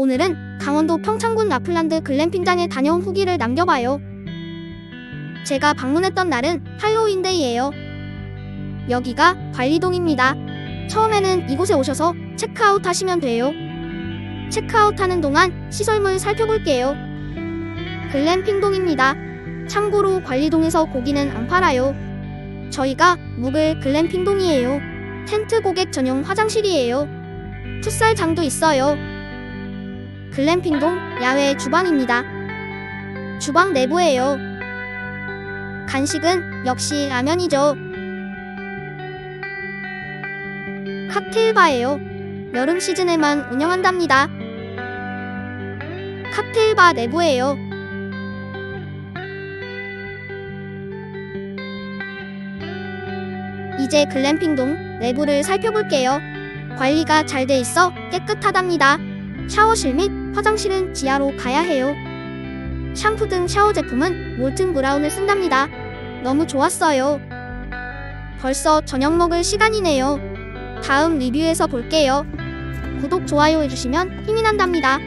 오늘은 강원도 평창군 라플란드 글램핑장에 다녀온 후기를 남겨봐요. 제가 방문했던 날은 할로윈데이예요. 여기가 관리동입니다. 처음에는 이곳에 오셔서 체크아웃 하시면 돼요. 체크아웃 하는 동안 시설물 살펴볼게요. 글램핑동입니다. 참고로 관리동에서 고기는 안 팔아요. 저희가 묵을 글램핑동이에요. 텐트 고객 전용 화장실이에요. 풋살장도 있어요. 글램핑동 야외 주방입니다. 주방 내부예요. 간식은 역시 라면이죠. 칵테일바예요. 여름 시즌에만 운영한답니다. 칵테일바 내부예요. 이제 글램핑동 내부를 살펴볼게요. 관리가 잘 돼 있어 깨끗하답니다. 샤워실 및 화장실은 지하로 가야 해요. 샴푸 등 샤워 제품은 몰튼 브라운을 쓴답니다. 너무 좋았어요. 벌써 저녁 먹을 시간이네요. 다음 리뷰에서 볼게요. 구독, 좋아요 해주시면 힘이 난답니다.